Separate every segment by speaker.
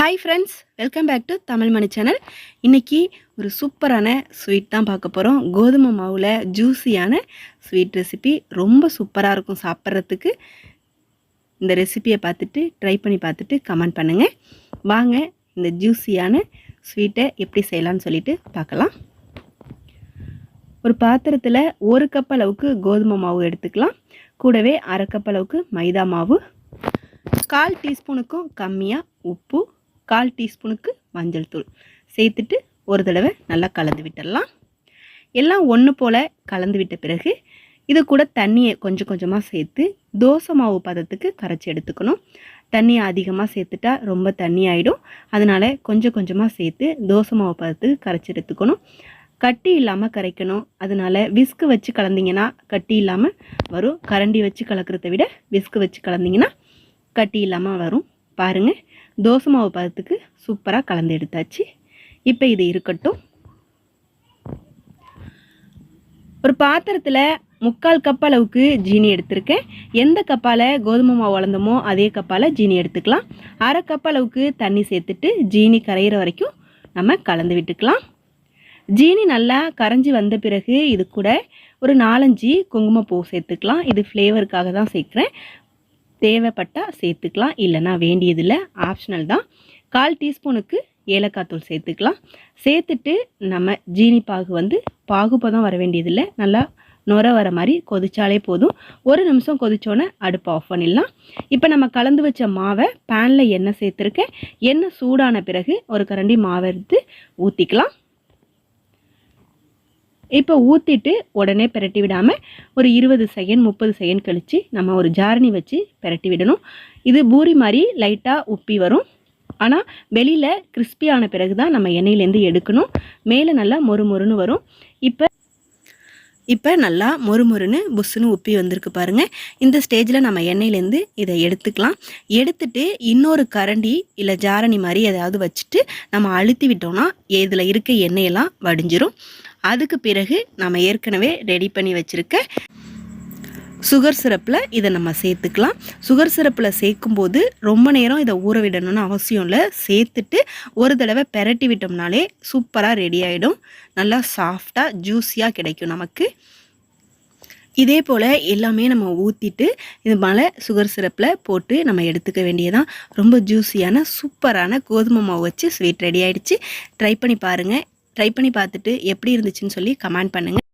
Speaker 1: Hi friends welcome back to Tamil Mani channel இன்றைக்கி ஒரு சூப்பரான ஸ்வீட் தான் பார்க்க போகிறோம் கோதுமை மாவில் ஜூஸியான ஸ்வீட் ரெசிபி ரொம்ப சூப்பராக இருக்கும் சாப்பிட்றதுக்கு. இந்த ரெசிபியை பார்த்துட்டு ட்ரை பண்ணி பார்த்துட்டு கமெண்ட் பண்ணுங்கள் வாங்க இந்த ஜூஸியான ஸ்வீட்டை எப்படி செய்யலாம்னு சொல்லிட்டு பார்க்கலாம். ஒரு பாத்திரத்தில் ஒரு கப் அளவுக்கு கோதுமை மாவு எடுத்துக்கலாம். கூடவே அரை கப் அளவுக்கு மைதா மாவு. கால் டீஸ்பூனுக்கும் கம்மியாக உப்பு கால் டீஸ்பூனுக்கு மஞ்சள் தூள். சேர்த்துட்டு ஒரு தடவை நல்லா கலந்து விட்டுடலாம். எல்லாம் ஒன்று போல் கலந்து விட்ட பிறகு இது கூட தண்ணியை கொஞ்சம் கொஞ்சமாக சேர்த்து தோசை மாவு பதத்துக்கு கரைச்சி எடுத்துக்கணும். தண்ணியை அதிகமாக சேர்த்துட்டா ரொம்ப தண்ணி ஆகிடும் அதனால் கொஞ்சம் கொஞ்சமாக சேர்த்து தோசை மாவு பதத்துக்கு கரைச்சி எடுத்துக்கணும். கட்டி இல்லாமல் கரைக்கணும். அதனால் விஸ்கு வச்சு கலந்திங்கன்னா கட்டி இல்லாமல் வரும். கரண்டி வச்சு கலக்கிறத விட விஸ்கு வச்சு கலந்திங்கன்னா கட்டி இல்லாமல் வரும். பாருங்கள் தோசை மாவு பதத்துக்கு சூப்பராக கலந்து எடுத்தாச்சு. இப்போ இது இருக்கட்டும். ஒரு பாத்திரத்தில் முக்கால் கப் அளவுக்கு ஜீனி எடுத்திருக்கேன். எந்த கப்பால் கோதுமை மாவு வளர்ந்தோமோ அதே கப்பால் ஜீனி எடுத்துக்கலாம். அரை கப் அளவுக்கு தண்ணி சேர்த்துட்டு ஜீனி கரையிற வரைக்கும் நம்ம கலந்து விட்டுக்கலாம். ஜீனி நல்லா கரைஞ்சி வந்த பிறகு இது கூட ஒரு நாலஞ்சு குங்குமப்பூ சேர்த்துக்கலாம். இது ஃப்ளேவருக்காக தான் சேர்க்குறேன். தேவைப்பட்டால் சேர்த்துக்கலாம். இல்லைன்னா வேண்டியதில்லை ஆப்ஷனல் தான். கால் டீஸ்பூனுக்கு ஏலக்காய் தூள் சேர்த்துக்கலாம். சேர்த்துட்டு நம்ம ஜீனி பாகு வந்து பாகுப்பதம் வர வேண்டியதில்லை. நல்லா நுர வர மாதிரி கொதிச்சாலே போதும். ஒரு நிமிஷம் கொதிச்சோன்னே அடுப்பை ஆஃப் பண்ணிடலாம். இப்போ நம்ம கலந்து வச்ச மாவை பேனில் எண்ணெய் சேர்த்துருக்கேன். எண்ணெய் சூடான பிறகு ஒரு கரண்டி மாவை எடுத்து ஊற்றிக்கலாம் இப்போ ஊற்றிட்டு உடனே பிரட்டி விடாமல் ஒரு இருபது செகண்ட் முப்பது செகண்ட் கழித்து நம்ம ஒரு ஜாரணி வச்சு பிரட்டி விடணும். இது பூரி மாதிரி லைட்டாக உப்பி வரும். ஆனால் வெளியில் கிறிஸ்பியான பிறகு தான் நம்ம எண்ணெயிலேருந்து எடுக்கணும். மேலே நல்லா மொறு மொறுன்னு வரும். இப்போ இப்போ நல்லா மொறு மொறுன்னு புஷ்ஷுன்னு உப்பி வந்திருக்கு பாருங்கள் இந்த ஸ்டேஜில் நம்ம எண்ணெயிலேருந்து இதை எடுத்துக்கலாம். எடுத்துட்டு இன்னொரு கரண்டி இல்லை ஜாரணி மாதிரி ஏதாவது வச்சுட்டு நம்ம அழுத்தி விட்டோம்னா இதில் இருக்க எண்ணெயெல்லாம் வடிஞ்சிரும். அதுக்கு பிறகு நம்ம ஏற்கனவே ரெடி பண்ணி வச்சுருக்க சுகர் சிரப்பில் இதை நம்ம சேர்த்துக்கலாம். சுகர் சிரப்பில் சேர்க்கும்போது ரொம்ப நேரம் இதை ஊற விடணும்னு அவசியம் இல்லை. சேர்த்துட்டு ஒரு தடவை பெரட்டி விட்டோம்னாலே சூப்பராக ரெடி ஆகிடும் நல்லா சாஃப்டாக ஜூஸியாக கிடைக்கும் நமக்கு. இதே போல் எல்லாமே நம்ம ஊற்றிட்டு இது மேலே சுகர் சிரப்பில் போட்டு நம்ம எடுத்துக்க வேண்டியதான் ரொம்ப ஜூஸியான சூப்பரான கோதுமை மாவு வச்சு ஸ்வீட் ரெடி ஆகிடுச்சு ட்ரை பண்ணி பாருங்கள் ட்ரை பண்ணி பார்த்துட்டு எப்படி இருந்துச்சுன்னு சொல்லி கமெண்ட் பண்ணுங்கள்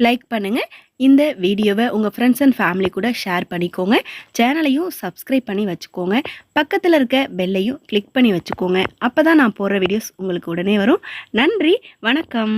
Speaker 1: லைக் பண்ணுங்கள் இந்த வீடியோவை உங்கள் ஃப்ரெண்ட்ஸ் அண்ட் ஃபேமிலி கூட ஷேர் பண்ணிக்கோங்க. சேனலையும் சப்ஸ்கிரைப் பண்ணி வச்சுக்கோங்க. பக்கத்தில் இருக்க பெல்லையும் கிளிக் பண்ணி வச்சுக்கோங்க. அப்போ தான் நான் போடுற வீடியோஸ் உங்களுக்கு உடனே வரும். நன்றி. வணக்கம்.